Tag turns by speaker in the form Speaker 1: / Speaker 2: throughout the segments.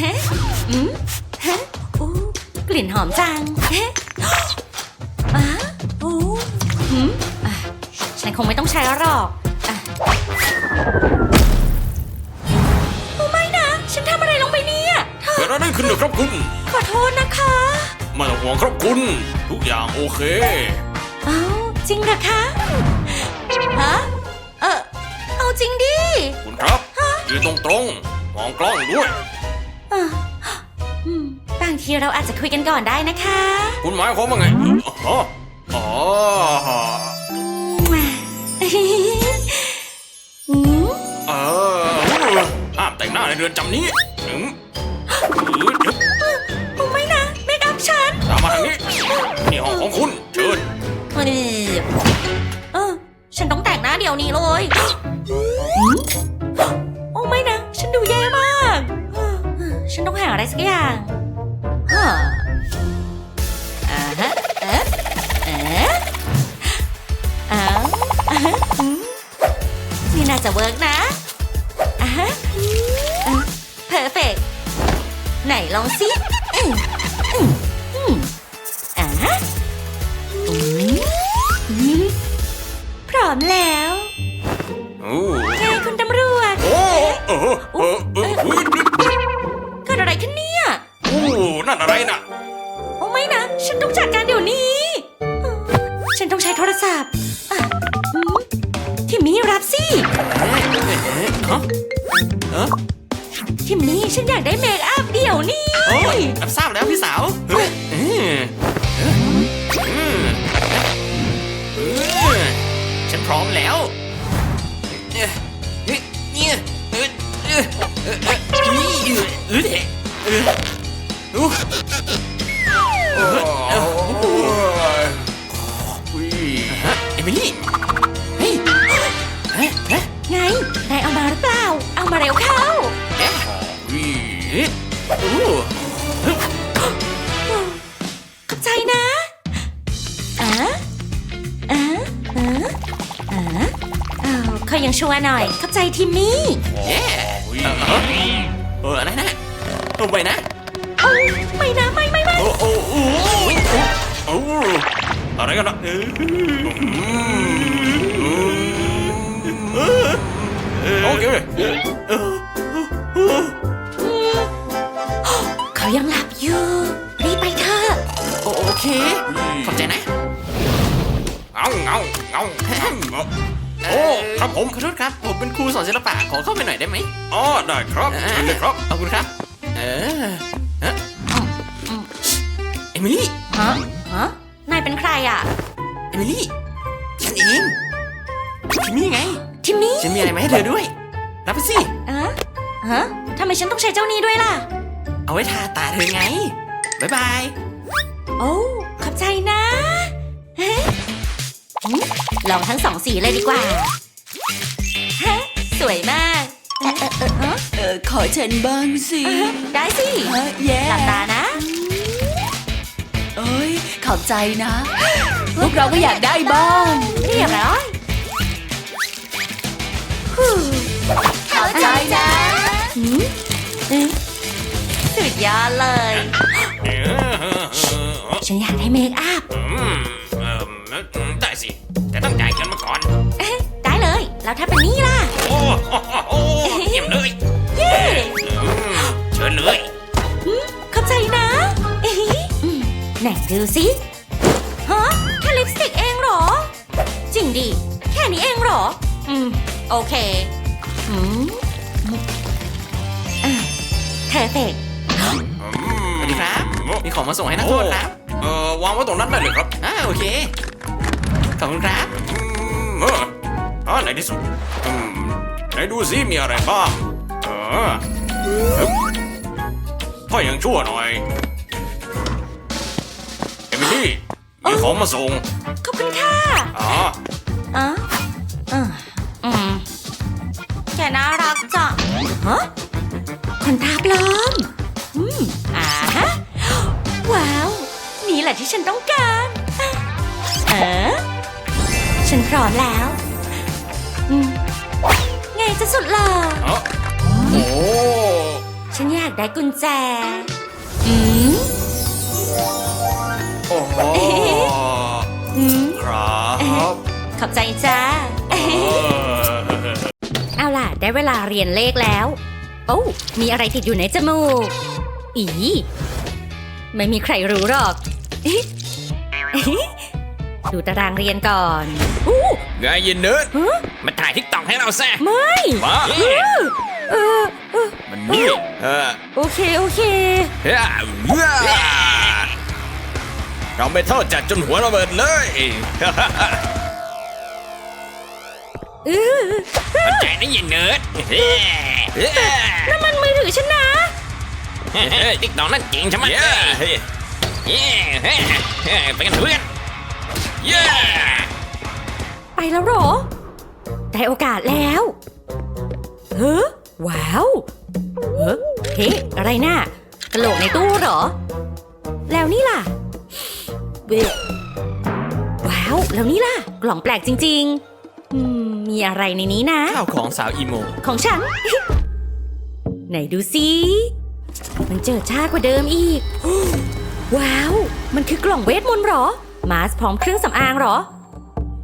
Speaker 1: อืมฮะอู้กลิ่นหอมจังเอ๊ะอะอู้หืมอะฉันคงไม่ต้องใช้หรอกอะโอ้ไม่นะ ฉันทำอะไรลงไปเนี่ยเธอ
Speaker 2: เกิดอะไรขึ้นเหรอครับคุณ
Speaker 1: ขอโทษนะคะ
Speaker 2: ไม่ต้องห่วงครับคุณ ทุกอย่างโอเค
Speaker 1: เอ้าจริงเหรอคะฮะเออเอาจริงดิ
Speaker 2: คุณครับยืนตรงๆมองกล้องด้วย
Speaker 1: อะอืมบางทีเราอาจจะคุยกันก่อนได้นะคะ
Speaker 2: คุณหมายความว่าไงอ๋ออ๋อ
Speaker 1: อืม
Speaker 2: เออห้ามแต่งหน้าในเรือนจำนี้อืมเออเดี๋ยว
Speaker 1: โอ้ไม่นะเมคอัพฉัน
Speaker 2: ตามมาทางนี้ นี่ห้องของคุณ เชิญ
Speaker 1: เออฉันต้องแต่งหน้าเดี๋ยวนี้เลย อฉันต้องหา เออเออเด็กเอออู้
Speaker 2: เออ
Speaker 1: เอ
Speaker 2: อโอ้ยเอมิลี่ เฮ้ยเฮ้ยเฮ้ย
Speaker 1: ไง นายเอามาหรือเปล่า เอามาเร็วเข้า
Speaker 2: เอ๊ะอุ้ยอู้
Speaker 1: ขอบใจนะอะอะอะอะอ้าวเขายังชัวร์หน่อย ขอบใจทิมมี่
Speaker 2: อะไรกันล่ะโอเค
Speaker 1: เขายังหลับอยู่ รีบไปเถอะ
Speaker 3: โอเค ขอบใจนะ
Speaker 2: เงาเงาเงาโอ้ครับผม
Speaker 3: ขอโทษครับ ผมเป็นครูสอนศิลปะ ขอเข้าไปหน่อยได้ไหม
Speaker 2: อ๋อ ได้ครับเชิญเลยครับ
Speaker 3: ขอบคุณครับ เออเอ๊ะเอมิลี่
Speaker 1: ฮะ ฮะ นายเป็นใครอะ
Speaker 3: เอ มิลี่ ฉันเองทิมมี่ไง
Speaker 1: ทิมมี่
Speaker 3: ฉันมีอะไรมาให้เธอด้วย รับไปสิ
Speaker 1: อะฮะทำไมฉันต้องใช้เจ้านี้ด้วยล่ะ
Speaker 3: เอาไว้ทาตาเธอไง บ๊ายบาย
Speaker 1: โอ้ขอบใจนะเฮ้หืมลองทั้งสองสีเลยดีกว่าฮะสวยมากเออเออเออฮะ
Speaker 4: เออขอฉันบ้างสิ
Speaker 1: อ่าฮะได้สิ
Speaker 4: ฮะแย่
Speaker 1: หลับตานะ
Speaker 4: เอ้ยขอบใจนะ พวกเราก็อยากได้บ้าง
Speaker 1: เรียบร้อย
Speaker 4: ขอบใจนะ
Speaker 1: หืมเอ๊ะสุดยอดเลย ฉันอยากได้เมคอัพ
Speaker 2: ได้สิ แต่ต้องจ่ายเงินมาก่อน
Speaker 1: เอ๊ะได้เลย แล้วถ้าเป็นนี่ล่ะ ส่ง
Speaker 3: ให้นักโทษครับ
Speaker 2: เอ่อวางไว้ตรงนั้นได้เลยครับ
Speaker 3: อ่าโอเค ขอบคุณครับ
Speaker 2: อืมเอออ่าในที่สุดอืมไหนดูสิมีอะไรบ้างเออฮึบถ้ายังชั่วหน่อย เอมิลี่มีของมาส่ง
Speaker 1: ขอบคุณค่ะ
Speaker 2: อ๋อ
Speaker 1: อะอะอืมแกน่ารักจังฮะคนตาปลอมอืม หละที่ฉันต้องการเออฉันพร้อมแล้วอืมไงจะสุดหล่อ
Speaker 2: เอ้าโอ้
Speaker 1: ฉันอยากได้กุญแจ อืม
Speaker 2: โอ้โห
Speaker 1: อืม
Speaker 2: ครับ
Speaker 1: ขอบใจจ้า เอาล่ะ ได้เวลาเรียนเลขแล้ว โอ้มีอะไรติดอยู่ในจมูก อี ไม่มีใครรู้หรอก ดูตารางเรียนก่อนอู้
Speaker 3: ไงยินเนิร์ด
Speaker 1: ฮะ
Speaker 3: มาถ่ายทิกตอกให้เราแซ่
Speaker 1: ไม่
Speaker 3: มา
Speaker 1: เออ
Speaker 3: มันนี่เออ
Speaker 1: โอเค โอเค
Speaker 3: เฮ้ยเราไม่โทษจัดจนหัวระเบิดเลย
Speaker 1: เออ
Speaker 3: มันใจนะยินเนิร์ด
Speaker 1: น้ำมันมือถือฉันนะ
Speaker 3: ติ๊กตอกนั่นจริงใช่ไหม เฮ้ยไปกันเพื่อนเย้
Speaker 1: ไปแล้วเหรอ ได้โอกาสแล้วเฮ้อว้าวเฮ้เฮ้อะไรน่ะกระโหลกในตู้เหรอ แล้วนี่ล่ะเว้ยว้าว แล้วนี่ล่ะ กล่องแปลกจริงๆอืมมีอะไรในนี้นะ
Speaker 3: ข้าวของสาวอีโม
Speaker 1: ของฉัน ไหนดูสิมันเจอช้ากว่าเดิมอีก ว้าว มันคือกล่องเวทมนต์หรอ มาสพร้อมเครื่องสำอางหรอ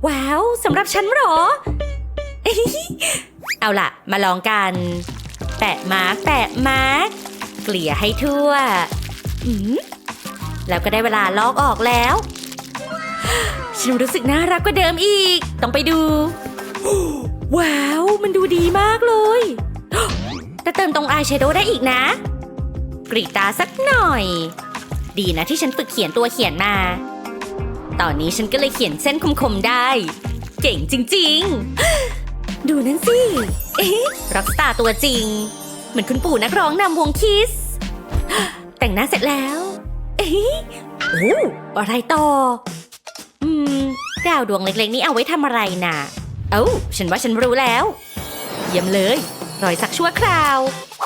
Speaker 1: ว้าวสำหรับฉันหรอ เอาล่ะ มาลองกัน แปะมาร์กแปะมาร์กเกลี่ยให้ทั่ว แล้วก็ได้เวลาลอกออกแล้ว ฉันรู้สึกน่ารักกว่าเดิมอีก ต้องไปดู ว้าว มันดูดีมากเลย แต่เติมตรงอายแชโดว์ได้อีกนะ กรีตาสักหน่อย ดีนะที่ฉันฝึกเขียนตัวเขียนมา ตอนนี้ฉันก็เลยเขียนเส้นคมๆได้ เก่งจริง ๆ ดูนั่นสิ เอ๊ะร็อกสตาร์ตัวจริง เหมือนคุณปู่นักร้องนำวงคิส แต่งหน้าเสร็จแล้ว เอ๊ะโอ้อะไรต่อ อืม ดาวดวงเล็กๆ นี้เอาไว้ทำอะไรน่ะ เอ้า ฉันว่าฉันรู้แล้ว เยี่ยมเลย รอยสักชั่วคราว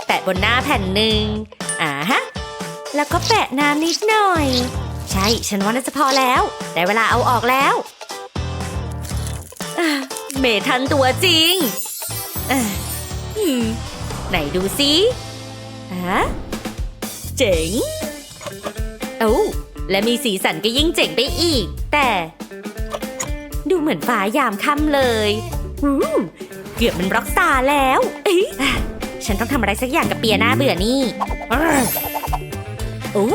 Speaker 1: แปะบนหน้าแผ่นหนึ่งอ่าฮะ แล้วก็แปะน้ำนิดหน่อย ใช่ ฉันว่าน่าจะพอแล้ว ได้เวลาเอาออกแล้วเมทันตัวจริงอะอืมไหนดูสิฮะเจ๋งเอ้าและมีสีสันก็ยิ่งเจ๋งไปอีก แต่ ดูเหมือนฟ้ายามค่ำเลยเกือบเป็นร็อกสตาแล้วฉันต้องทำอะไรสักอย่างกับเปียหน้าเบื่อนี่ โอ้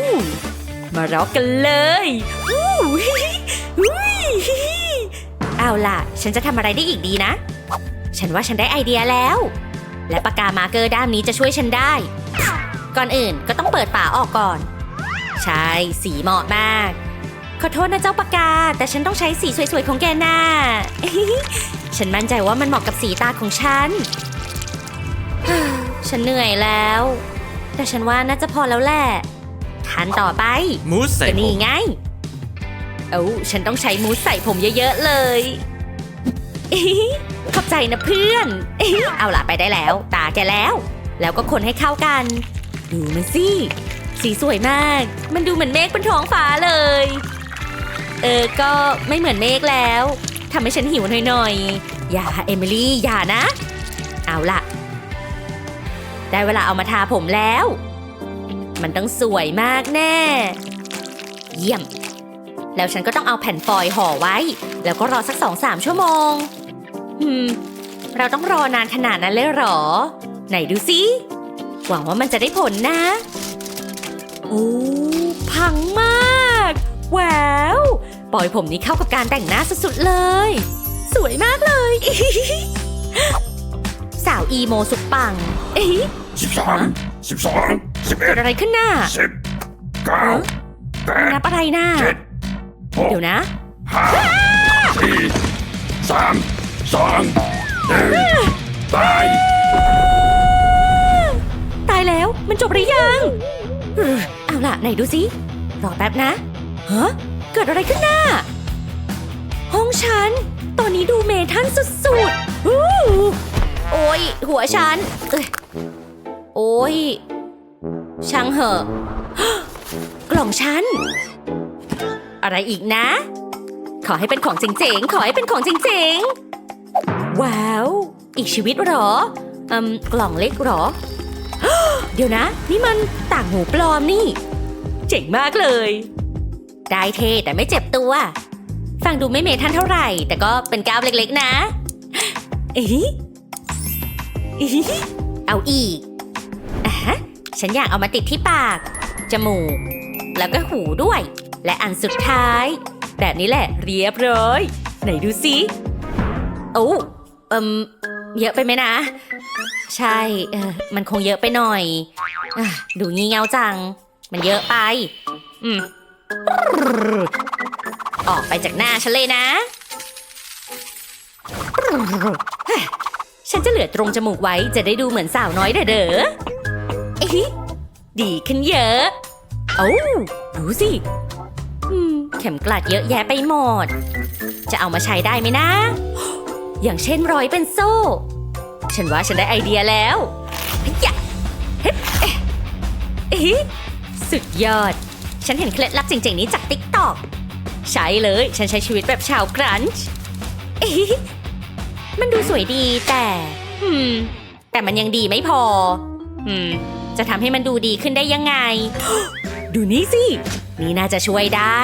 Speaker 1: มาร็อกกันเลยอู้ฮิฮิอุ้ยฮิฮิเอาล่ะ ฉันจะทำอะไรได้อีกดีนะ ฉันว่าฉันได้ไอเดียแล้ว และปากกามาเกอร์ด้ามนี้จะช่วยฉันได้ ก่อนอื่นก็ต้องเปิดฝาออกก่อน ใช่ สีเหมาะมาก ขอโทษนะเจ้าปากกา แต่ฉันต้องใช้สีสวยๆของแกน่าฉันมั่นใจว่ามันเหมาะกับสีตาของฉัน ฉันเหนื่อยแล้ว แต่ฉันว่าน่าจะพอแล้วแหละ ทันต่อไป
Speaker 3: มูสใส่
Speaker 1: ก็
Speaker 3: ผ
Speaker 1: นี่
Speaker 3: ม
Speaker 1: ไง เอ้าฉันต้องใช้มูสใส่ผมเยอะๆเลยขอบใจนะเพื่อนเอาล่ะไปได้แล้ว ตาแกแล้ว แล้วก็คนให้เข้ากัน ดูมันสิ สีสวยมาก มันดูเหมือนเมฆบนท้องฟ้าเลย เออ ก็ไม่เหมือนเมฆแล้วทำให้ฉันหิวหน่อยๆ อย่าเอมิลี่ อย่านะ เอาล่ะ ได้เวลาเอามาทาผมแล้ว มันต้องสวยมากแน่ เยี่ยม แล้วฉันก็ต้องเอาแผ่นฟอยล์ห่อไว้ แล้วก็รอสักสองสามชั่วโมง อืม เราต้องรอนานขนาดนั้นเลยหรอ ไหนดูสิ หวังว่ามันจะได้ผลนะ โอ้ พังมากว้าวปล่อยผมนี้เข้ากับการแต่งหน้าสุดๆเลย สวยมากเลย สาวอีโมสุดปัง เอ๊ะ
Speaker 5: สิบสองสิบสอง สิบเอ็
Speaker 1: เกิ
Speaker 5: ด
Speaker 1: ดอะไรขึ้นน่ะ
Speaker 5: สิบเก้าแปด
Speaker 1: นับอะไรน่ะ
Speaker 5: เจ็ดหก
Speaker 1: เดี๋ยวนะ
Speaker 5: ห้าสี่สามสองหนึ่งตาย
Speaker 1: ตายแล้วมันจบหรือยัง เอ้อเอาล่ะ ไหนดูสิ รอแป๊บนะฮะเกิดอะไรขึ้นน่ะห้องฉัน ตอนนี้ดูเมทันสุดๆอู้โอ้ย หัวฉันเอ้ยโอ้ย ช่างเหอะ กล่องฉัน อะไรอีกนะ ขอให้เป็นของเจ๋งๆ ขอให้เป็นของเจ๋งๆ ว้าว อีกชีวิตหรออืมกล่องเล็กหรอ เดี๋ยวนะ นี่มันต่างหูปลอมนี่ เจ๋งมากเลย ได้เทแต่ไม่เจ็บตัว ฟังดูไม่เมทันเท่าไหร่ แต่ก็เป็นก้าวเล็กๆนะ เอีอีเอาอีก ฉันอยากเอามาติดที่ปาก จมูก แล้วก็หูด้วย และอันสุดท้าย แบบนี้แหละเรียบร้อย ไหนดูสิโอ้เอิมเยอะไปไหมนะ ใช่เออมันคงเยอะไปหน่อยอดูงี่เง่าจัง มันเยอะไป อืมออกไปจากหน้าฉันเลยนะ ฉันจะเหลือตรงจมูกไว้จะได้ดูเหมือนสาวน้อยเด้อ เด้อเอ๊ะดีขึ้นเยอะ เอ้าดูสิอืมเข็มกลัดเยอะแยะไปหมด จะเอามาใช้ได้ไหมนะ อย่างเช่นร้อยเป็นโซ่ ฉันว่าฉันได้ไอเดียแล้วเฮ้ยะเฮ้ยเอ๊ะเอ๊ะสุดยอด ฉันเห็นเคล็ดลับเจ๋งๆนี้จากติ๊กต็อกใช้เลย ฉันใช้ชีวิตแบบชาวกรันช์เอ๊ะมันดูสวยดีแต่อืมแต่มันยังดีไม่พอ อืม จะทำให้มันดูดีขึ้นได้ยังไง ดูนี่สิ นี่น่าจะช่วยได้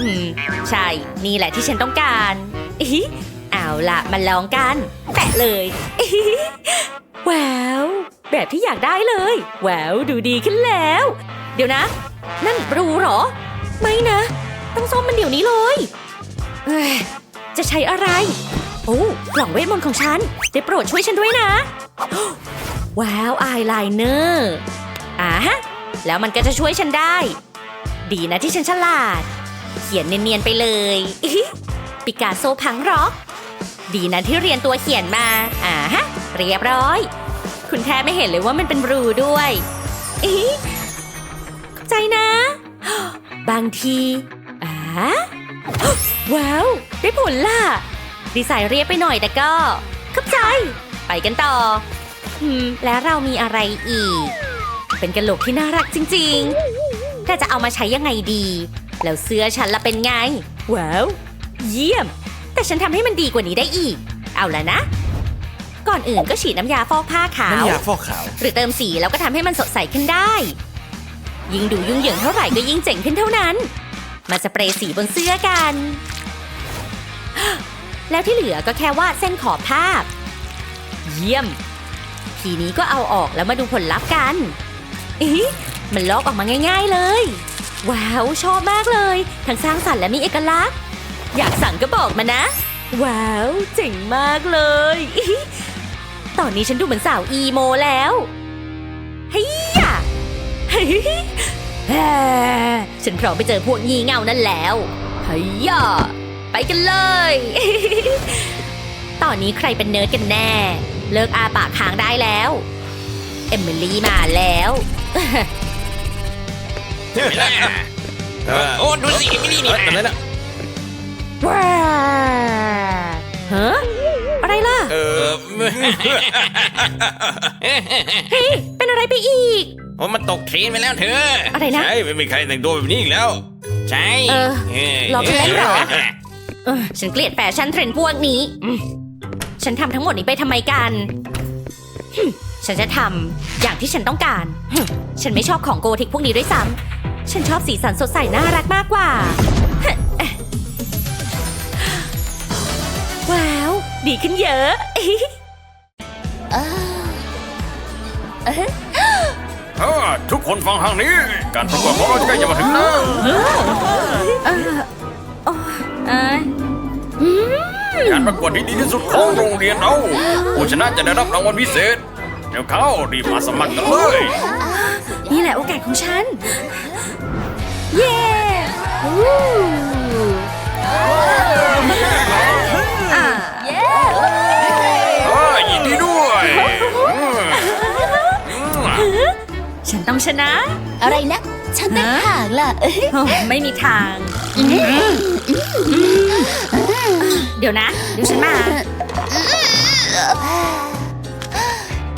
Speaker 1: อืม ใช่ นี่แหละที่ฉันต้องการอิเอาละมาลองกัน แตะเลยอิฮิว้าวแบบที่อยากได้เลยว้าวดูดีขึ้นแล้ว เดี๋ยวนะ นั่นรูเหรอ ไม่นะ ต้องซ่อมมันเดี๋ยวนี้เลยเอ้ยจะใช้อะไร โอ้กล่องเวทมนต์ของฉัน ได้โปรดช่วยฉันด้วยนะ ว้าวอายไลเนอร์อ่าฮะแล้วมันก็จะช่วยฉันได้ ดีนะที่ฉันฉลาด เขียนเนียนๆไปเลยอิฮิปิกาโซพังร็อกดีนะที่เรียนตัวเขียนมา อ่าฮะ เรียบร้อย คุณแทบไม่เห็นเลยว่ามันเป็นรูด้วยอิฮิขอบใจนะ บางทีอ่าว้าว ได้ผลล่ะ ดีไซน์เรียบไปหน่อยแต่ก็เข้าใจ ไปกันต่อ แล้วเรามีอะไรอีก เป็นกระโหลกที่น่ารักจริงๆ แต่จะเอามาใช้ยังไงดี แล้วเสื้อฉันละเป็นไง ว้าว เยี่ยม แต่ฉันทำให้มันดีกว่านี้ได้อีก เอาละนะ ก่อนอื่นก็ฉีดน้ำยาฟอกผ้าขาว
Speaker 3: น้ำยาฟอกขาว
Speaker 1: หรือเติมสีแล้วก็ทำให้มันสดใสขึ้นได้ ยิ่งดูยุ่งเหยิงเท่าไหร่ก็ยิ่งเจ๋งขึ้นเท่านั้น มาสเปรย์สีบนเสื้อกัน แล้วที่เหลือก็แค่วาดเส้นขอบภาพ เยี่ยม ทีนี้ก็เอาออกแล้วมาดูผลลัพธ์กันอีมันลอกออกมาง่าย ๆเลย ว้าว ชอบมากเลย ทั้งสร้างสรรค์และมีเอกลักษณ์ อยากสั่งก็บอกมานะ ว้าว เจ๋งมากเลยอิ๊ะตอนนี้ฉันดูเหมือนสาวอีโมแล้วเฮียเฮ้ยฉันพร้อมไปเจอพวกงี่เง่านั่นแล้วเฮียไปกันเลย ตอนนี้ใครเป็นเนิร์ดกันแน่ เลิกอาปากค้างได้แล้ว เอมิลี่มาแล้ว
Speaker 2: โอ้ดูสิมินี่นี่
Speaker 3: เอ้ยอะไรนะ
Speaker 1: ว้าฮะอะไรล่ะ
Speaker 3: เออ
Speaker 1: เป็นอะไรไปอีก
Speaker 2: โอ้มันตกเทรนไปแล้วเธอ
Speaker 1: อะไรนะ
Speaker 3: ใช่ไม่มีใครแต่งตัวแบบนี้อีกแล้ว
Speaker 2: ใช่
Speaker 1: เออ
Speaker 2: เล
Speaker 1: องเล่นเหรอ เออฉันเกลียดแฟชั่นเทรนด์พวกนี้อืม ฉันทำทั้งหมดนี้ไปทำไมกันหึฉันจะทำอย่างที่ฉันต้องการหึฉันไม่ชอบของโกธิกพวกนี้ด้วยซ้ำฉันชอบสีสันสดใสน่ารักมากกว่าฮะเอ๊ะว้าว ดีขึ้นเยอะ
Speaker 5: เออทุกคนฟังทางนี้ การประกวดของเราจะใกล้จะมาถึงแล้ว
Speaker 1: เอ้ย
Speaker 5: การประกวดที่ดีที่สุดของโรงเรียนเราผู้ชนะจะได้รับรางวัลพิเศษ เดี๋ยวเขารีบมาสมัครกันเลย
Speaker 1: นี่แหละโอกาสของฉัน เย้วู้อ่า
Speaker 5: เออยินดีด้วยอืม
Speaker 1: ฉันต้องชนะ
Speaker 4: อะไรนะ ฉันตั้งห่างล่ะ
Speaker 1: โอ้ไม่มีทาง เดี๋ยวนะ เดี๋ยวฉันมา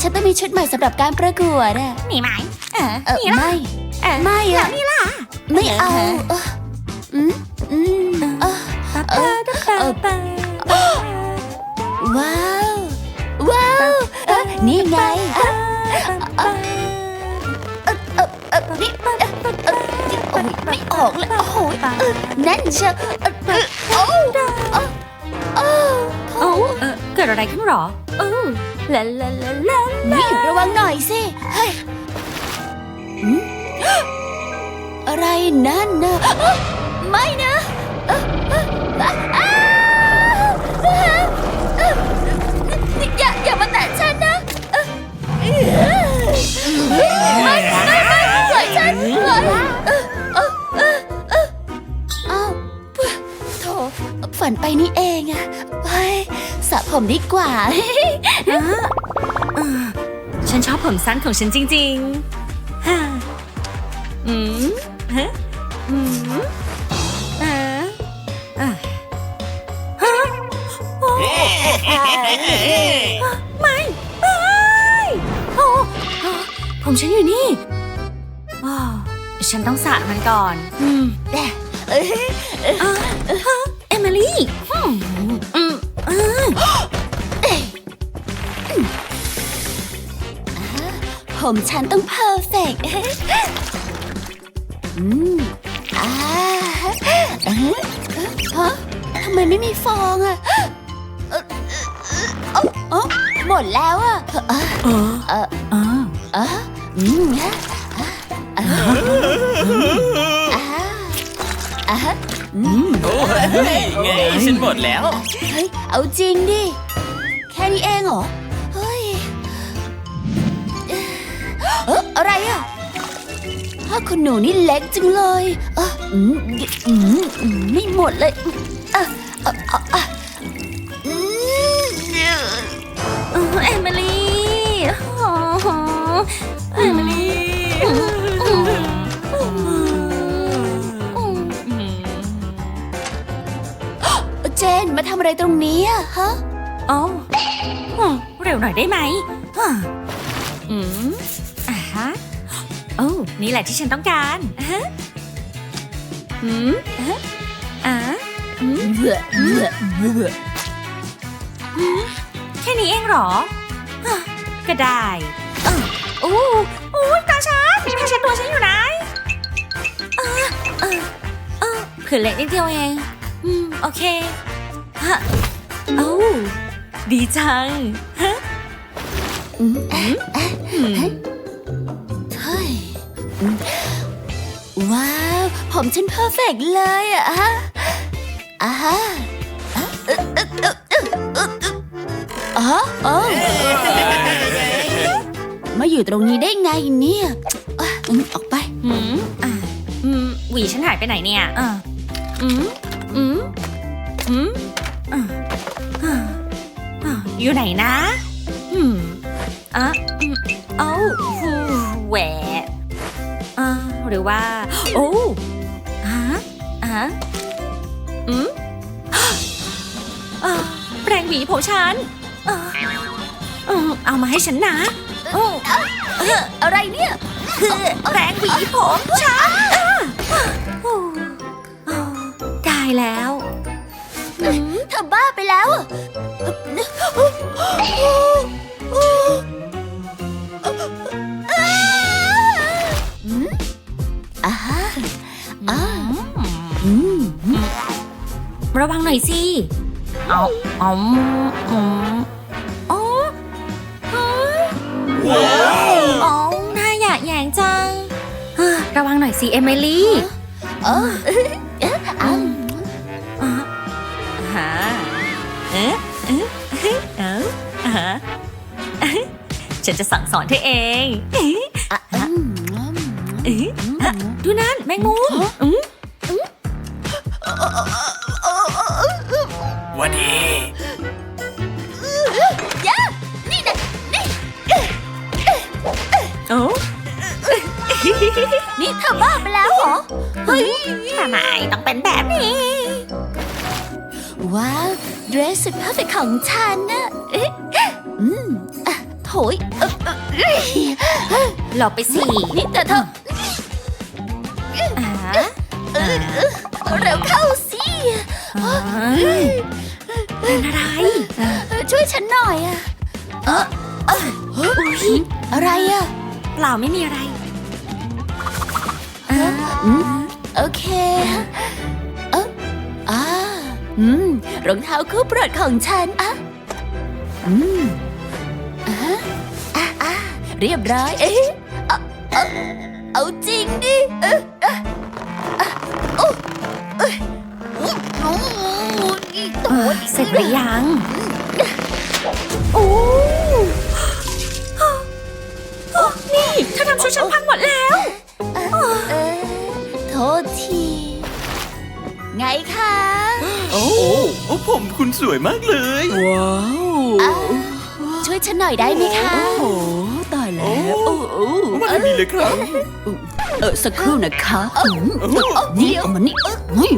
Speaker 4: ฉันต้องมีชุดใหม่สำหรับการประกวดอะ
Speaker 1: มีไหมเออ
Speaker 4: เออ
Speaker 1: มีละ
Speaker 4: ไม่
Speaker 1: เออ
Speaker 4: ไม่อะ
Speaker 1: นี่ล่ะ
Speaker 4: ไม่เอาเอออืมอืมเออเออเออว้าว ว้าวเออนี่ไงนี่เอ่อเอ่อเอ่อโอ้ยไม่ออกเลยโอ้โหเออแน่นเชียวเอ่อ
Speaker 1: กิดอะไรขึ้นหรอเออลาลาลาลา
Speaker 4: นี่ระวังหน่อยสิเฮ้ยหืมอะไรนั่นนะอ๊ะไม่นะอ๊ะอ๊ะอ๊ะอ้าวอ๊ะอ๊ะนี่อย่าอย่ามาแตะฉันนะอ๊ะไม่ไม่ไม่ปล่อยฉันปล่อย ฝันไปนี่เองอะเฮ้ยสระผมดีกว่า
Speaker 1: อะอะฉันชอบผมสั้นของฉันจริงๆฮ่าอืมฮะอืมอ่าอะฮะโอ้ไม่ไม่โอ้โอ้ผมฉันอยู่นี่อ้าวฉันต้องสระมันก่อน อืม
Speaker 4: เอ้ย
Speaker 1: อะฮะเอมิลี่อืมอืมอืม
Speaker 4: ผมฉันต้องเพอร์เฟกต์อืมอ่าเอ๊ะฮะทำไมไม่มีฟองอะเอ่อเอ่อเอ้าเอ้าหมดแล้วอะเอ่อ
Speaker 1: เออ
Speaker 4: เออ
Speaker 1: เออ
Speaker 4: อืมฮะอ่าอ่า
Speaker 2: โอ้ยไงฉันหมดแล้ว
Speaker 4: เฮ้ย เอาจริงดิ แค่นี้เองเหรอ เฮ้ย เอ๊ะอะไรอะผ้าขนหนูนี่เล็กจังเลยเอออืมอืมอืมไม่หมดเลยอะอะอะอะ ตรงนี้อะฮะ
Speaker 1: โอ้อืมเร็วหน่อยได้ไหมฮะอืมอ่าฮะโอ้นี่แหละที่ฉันต้องการอ่าฮะอืมอ่าอ่าอืม
Speaker 4: เบื่อเบื่อเบื่อ
Speaker 1: แค่นี้เองเหรอฮะก็ได้เออโอ้โอ้ยตาฉันตาฉันตัวฉันอยู่ไหนเออเออเออเผื่อเล็กนิดเดียวเอง อืม โอเค ฮะโอ้ดีจังฮะ
Speaker 4: อืมอะอะ
Speaker 1: อืม
Speaker 4: เฮ้ยอืมว้าว ผมฉันเพอร์เฟกต์เลยอะฮะอ่าฮะอะเอ๊ะเอ๊ะเอ๊ะเอ๊ะเอ๊ะเอ๊ะอ๋ออ๋อมาอยู่ตรงนี้ได้ไงเนี่ยอะอืมออกไป
Speaker 1: อืมอ่าอืมหวีฉันหายไปไหนเนี่ยอ่าอืมอืมอืมอ่าอ่า อยู่ไหนนะอืมอะเอ้าฟูแหวะอ่าหรือว่า โอ้ฮะอะอืมอแปรงหวีผมฉันอ่าอืมเอามาให้ฉันนะโอ้
Speaker 4: เอ๊ะอะไรเนี่ย
Speaker 1: คือแปรงหวีผมฉันได้แล้ว
Speaker 4: เธอบ้าไปแล้ว
Speaker 1: ระวังหน่อยสิ เอาเอาอืมอ๋อว้าวอ๋อน่าอยากแหยงจัง ระวังหน่อยสิ เอมิลี่ ฉันจะสั่งสอนเธอเองดูนั่นแมงมุม
Speaker 2: วันดี
Speaker 4: นี่นะนี่
Speaker 1: โอ้
Speaker 4: นี่เธอบ้าไปแล้วเหรอ
Speaker 1: เฮ้ยทำไมต้องเป็นแบบนี้
Speaker 4: ว้าวเดรสสุดเพอร์เฟกของฉันนะอืม โถยเอ่อเอ่อเอ้ย
Speaker 1: หลบไปสิ
Speaker 4: นี่แต่เธอ
Speaker 1: อ่า
Speaker 4: เออเออเร็วเข้าสิ
Speaker 1: อ่าเป็นอะไร
Speaker 4: เออช่วยฉันหน่อยอะเออเอออุ๊ยอะไรอะ
Speaker 1: เปล่าไม่มีอะไร
Speaker 4: อืมโอเคเอออ่าอืมรองเท้าคู่โปรดของฉันอะอืม เรียบร้อย เอ๊ะเอาเอาเอาจริงดิเอ๊ะเอ๊ะอะโอ้เอ้ยโอ้โอ้อีโตัวอีก
Speaker 1: เสร็จหรือยัง
Speaker 4: โอ้
Speaker 1: นี่เธอทำชุดฉันพังหมดแล้ว
Speaker 4: เออโทษที ไงคะ
Speaker 3: โอ้โอ้ผมคุณสวยมากเลย ว้าว
Speaker 4: อะช่วยฉันหน่อยได้ไหมคะ
Speaker 3: โอ้ ตายแล้วโอ้โอ้มาทางนี้เลยครับ
Speaker 6: เออสักครู่นะคะอืม
Speaker 3: โอ้
Speaker 6: นี่เอามานี่เฮ้ย